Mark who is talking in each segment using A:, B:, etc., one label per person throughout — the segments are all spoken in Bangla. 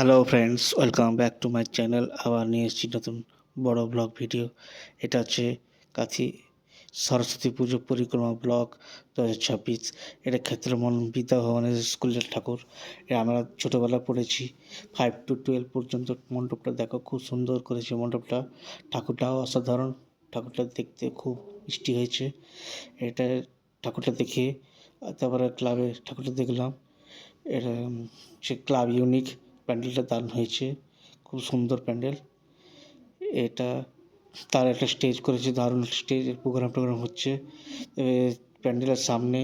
A: Hello friends welcome back to my channel আবার নিয়ে এসেছি নতুন বড় ব্লগ ভিডিও এটা হচ্ছে কাথি সরস্বতী পুজো পরিক্রমা ব্লগ দু হাজার ছাব্বিশ। এটা ক্ষেত্রমন বিদ্যা ভবনের স্কুলের ঠাকুর। এটা আমরা ছোটোবেলা পড়েছি। ফাইভ টু টুয়েলভ পর্যন্ত মণ্ডপটা দেখো, খুব সুন্দর করেছে মণ্ডপটা। ঠাকুরটাও অসাধারণ। ঠাকুরটা দেখতে খুব মিষ্টি হয়েছে। এটা ঠাকুরটা দেখে, তারপরে ক্লাবে ঠাকুরটা দেখলাম। এটা সে ক্লাব ইউনিক প্যান্ডেলটা দারুণ হয়েছে। খুব সুন্দর প্যান্ডেল। এটা তার একটা স্টেজ করেছে, দারুণ স্টেজ প্রোগ্রাম টোগ্রাম হচ্ছে। প্যান্ডেলের সামনে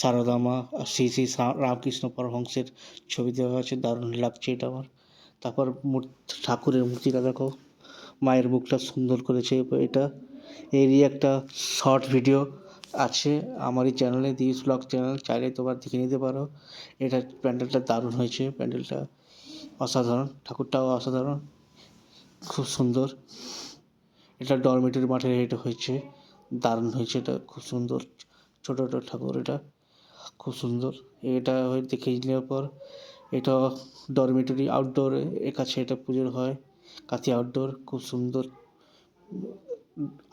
A: সারদামা শ্রী শ্রী রামকৃষ্ণ পরমহংসের ছবি দেওয়া আছে দারুণ লাগছে এটা আমার। তারপর মূর্তি ঠাকুরের মূর্তিটা দেখো। মায়ের মুখটা সুন্দর করেছে এটা। এরই একটা শর্ট ভিডিও আছে আমারই চ্যানেলে দিস ব্লগ চ্যানেল চাইলে তোমরা দেখে নিতে পারো। এটা প্যান্ডেলটা দারুণ হয়েছে। প্যান্ডেলটা অসাধারণ, ঠাকুরটাও অসাধারণ, খুব সুন্দর। এটা ডরমেটরি মাঠে এটা হয়েছে, দারুণ হয়েছে এটা, খুব সুন্দর, ছোটো ছোটো ঠাকুর এটা, খুব সুন্দর। এটা হয়ে দেখে নেওয়ার পর, এটা ডরমেটরি আউটডোরে এর কাছে এটা পুজোর হয় কাতি আউটডোর খুব সুন্দর।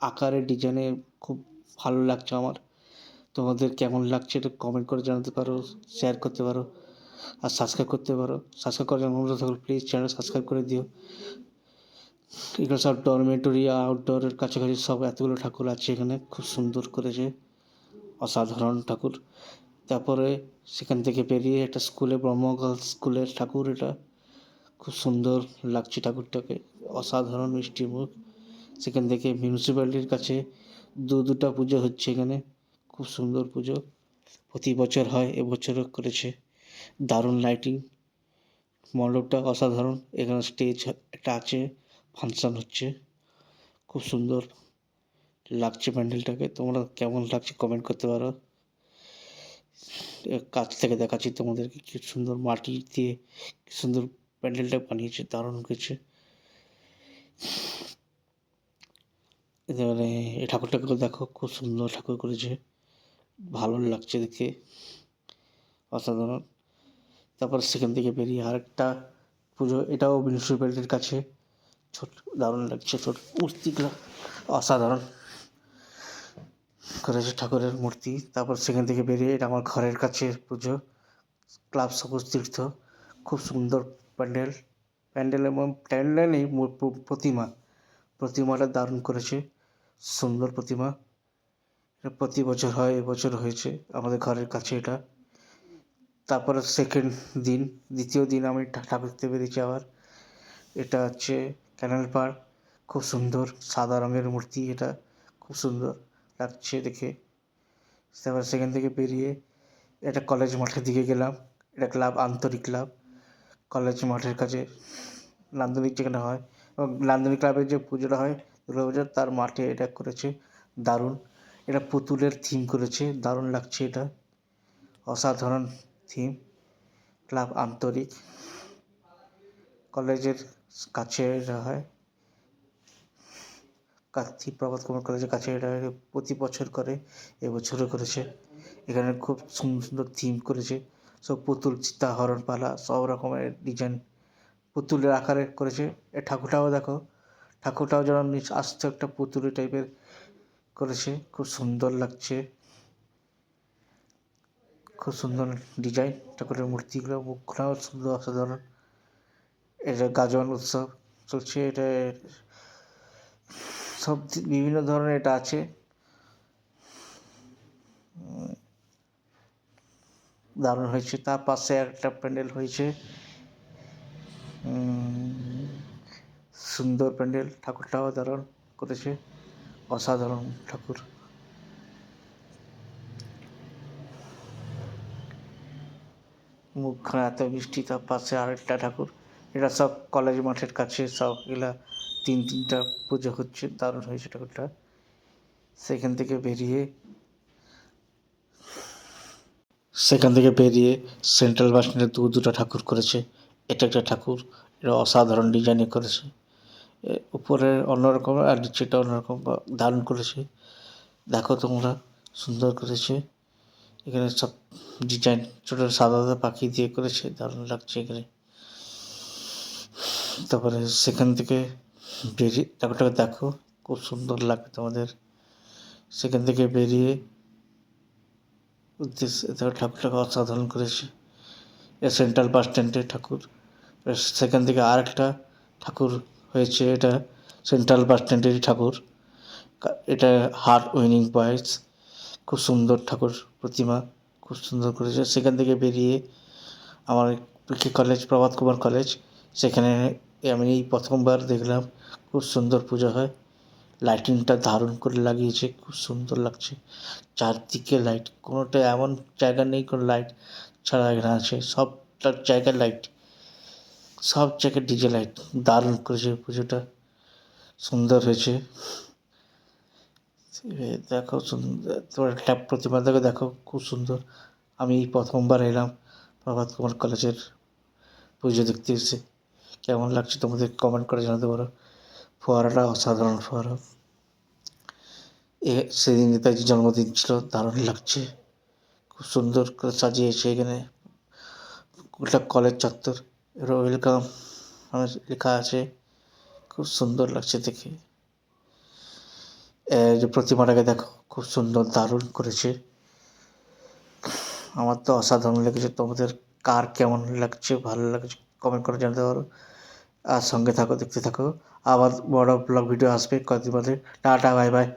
A: আকারের ডিজাইনে খুব ভালো লাগছে আমার। তোমাদের কেমন লাগছে এটা কমেন্ট করে জানাতে পারো শেয়ার করতে পারো। আর সাবস্ক্রাইব করতে পারো। সাবস্ক্রাইব করার জন্য অনুরোধ থাকলে প্লিজ চ্যানেল সাবস্ক্রাইব করে দিও। এগুলো সব ডরমেটরি আউটডোরের কাছাকাছি সব এতগুলো ঠাকুর আছে এখানে, খুব সুন্দর করেছে। অসাধারণ ঠাকুর। তারপরে সেখান থেকে বেরিয়ে একটা স্কুলে ব্রহ্ম স্কুলের ঠাকুর এটা। খুব সুন্দর লাগছে ঠাকুরটাকে। অসাধারণ মিষ্টি মুখ। সেখান থেকে মিউনিসিপ্যালিটির কাছে দু দুটা পুজো হচ্ছে এখানে। খুব সুন্দর পুজো। প্রতি বছর হয়, এবছরও করেছে। দারুণ লাইটিং মণ্ডপটা অসাধারণ, এখানে স্টেজ একটা আছে ফাংশন হচ্ছে, খুব সুন্দর লাগছে প্যান্ডেলটাকে, তোমরা কেমন লাগছে কমেন্ট করতে পারো। কাছ থেকে দেখাচ্ছি তোমাদেরকে কি সুন্দর মাটি দিয়ে কি সুন্দর প্যান্ডেলটা বানিয়েছে, দারুণ হয়েছে। এবারে এই ঠাকুরটাকে দেখো, খুব সুন্দর ঠাকুর করেছে, ভালো লাগছে দেখে, অসাধারণ। তারপর সেখান থেকে বেরিয়ে আরেকটা পুজো, এটাও মিউনিসিপ্যালিটির কাছে। ছোট, দারুণ লাগছে, ছোট মূর্তিগুলো, অসাধারণ। করেছে ঠাকুরের মূর্তি, তারপর সেখান থেকে বেরিয়ে এটা আমার ঘরের কাছে পুজো। ক্লাব সবুজ তীর্থ, খুব সুন্দর প্যান্ডেল। প্যান্ডেল এবং প্যান্ডেল নেই প্রতিমা, প্রতিমাটা দারুণ করেছে, সুন্দর প্রতিমা। এটা প্রতি বছর হয়, এবছর হয়েছে, আমাদের ঘরের কাছে এটা। তারপরে সেকেন্ড দিন, দ্বিতীয় দিন আমি ঠাকুর দেখতে বেরিয়েছি আবার। এটা হচ্ছে ক্যানেল পার খুব সুন্দর, সাদা রঙের মূর্তি এটা, খুব সুন্দর লাগছে দেখে। তারপর সেখান থেকে বেরিয়ে এটা কলেজ মাঠের দিকে গেলাম এটা ক্লাব আন্তরিক ক্লাব কলেজ মাঠের কাছে নান্দনিক যেখানে হয়, এবং নান্দনিক ক্লাবের যে পুজোটা হয় দুর্গা পুজোর তার মাঠে এটা করেছে, দারুণ। এটা পুতুলের থিম করেছে, দারুণ লাগছে এটা। অসাধারণ থিম ক্লাব আন্তরিক। কলেজের কাছে হয় কার্তিক প্রভাত কুমার কলেজের কাছে এটা প্রতি বছর করে, এবছরও করেছে। এখানে খুব সুন্দর থিম করেছে। সব পুতুল, চিতা হরণ পালা সব রকমের ডিজাইন পুতুলের আকারে করেছে। এ ঠাকুরটাও দেখো, ঠাকুরটাও যেন আস্ত একটা পুতুলি টাইপের করেছে। খুব সুন্দর লাগছে। খুব সুন্দর ডিজাইন ঠাকুরের মূর্তিগুলো, মুখগুলোও সুন্দর, অসাধারণ। এটা গাজন উৎসব চলছে, এটা সব বিভিন্ন ধরনের এটা আছে। দারুণ হয়েছে। তার পাশে একটা প্যান্ডেল হয়েছে। সুন্দর প্যান্ডেল, ঠাকুরটাও দারুণ করেছে। অসাধারণ ঠাকুর। মুখখানা এত মিষ্টি, তার পাশে আরেকটা ঠাকুর। এটা সব কলেজ মাঠের কাছে সব এগুলা তিন, তিনটা পুজো হচ্ছে, দারুণ হয়েছে ঠাকুরটা। সেখান থেকে বেরিয়ে, সেখান থেকে বেরিয়ে সেন্ট্রাল বাস দু, দুটো ঠাকুর করেছে। এটা একটা ঠাকুর, এটা অসাধারণ ডিজাইনে করেছে। উপরে অন্যরকম আর নিচেটা অন্যরকম বা দারুণ করেছে। দেখো তোমরা, সুন্দর করেছে। এখানে সব ডিজাইন, ছোটো সাদা সাদা পাখি দিয়ে করেছে, দারুণ লাগছে এখানে। তারপরে সেখান থেকে বেরিয়ে ঠাকুরটাকে দেখো, খুব সুন্দর লাগবে তোমাদের। সেখান থেকে বেরিয়ে উদ্দেশ্যে ঠাকুরটাকে অসাধারণ করেছে। সেন্ট্রাল বাস স্ট্যান্ডে ঠাকুর। সেখান থেকে আর একটা ঠাকুর হয়েছে, এটা সেন্ট্রাল বাস স্ট্যান্ডেরই ঠাকুর। এটা হার্ট উইনিং বয়েস খুব সুন্দর ঠাকুর প্রতিমা খুব সুন্দর করেছে। সেখান থেকে বেরিয়ে আমার PK college Prabhat Kumar college সেখানে আমি এই প্রথমবার দেখলাম খুব সুন্দর পুজো হয়। লাইটিংটা দারুণ করে লাগিয়েছে, খুব সুন্দর লাগছে। চারদিকে লাইট কোনোটা এমন জায়গা নেই, কোনো লাইট ছাড়া এখানে আছে। সবটা জায়গায় লাইট সব জায়গায় ডিজে লাইট দারুণ করেছে পুজোটা। সুন্দর হয়েছে। দেখো সুন্দর তোমার একটা প্রতিমা দেখো দেখো খুব সুন্দর। আমি প্রথমবার এলাম, প্রভাত কুমার কলেজের পুজো দেখতে এসে কেমন লাগছে তোমাদের কমেন্ট করে জানাতে পারো। ফোয়ারাটা অসাধারণ ফোয়ারা। এ, সেদিন নেতাজি জন্মদিন ছিল, দারুণ লাগছে। খুব সুন্দর করে সাজিয়েছে এখানে। গোটা কলেজ চত্বর ওয়েলকাম মানে লেখা আছে। খুব সুন্দর লাগছে দেখে। এ যে প্রতিমাটাকে দেখো, খুব সুন্দর, দারুণ করেছে। আমার তো অসাধারণ লেগেছে। তোমাদের কার কেমন লাগছে, ভালো লাগছে কমেন্ট করে জানতে পারো। আর সঙ্গে থাকো, দেখতে থাকো। আবার বড় ব্লগ ভিডিও আসবে কয়েকদিন বাদে। Tata bye bye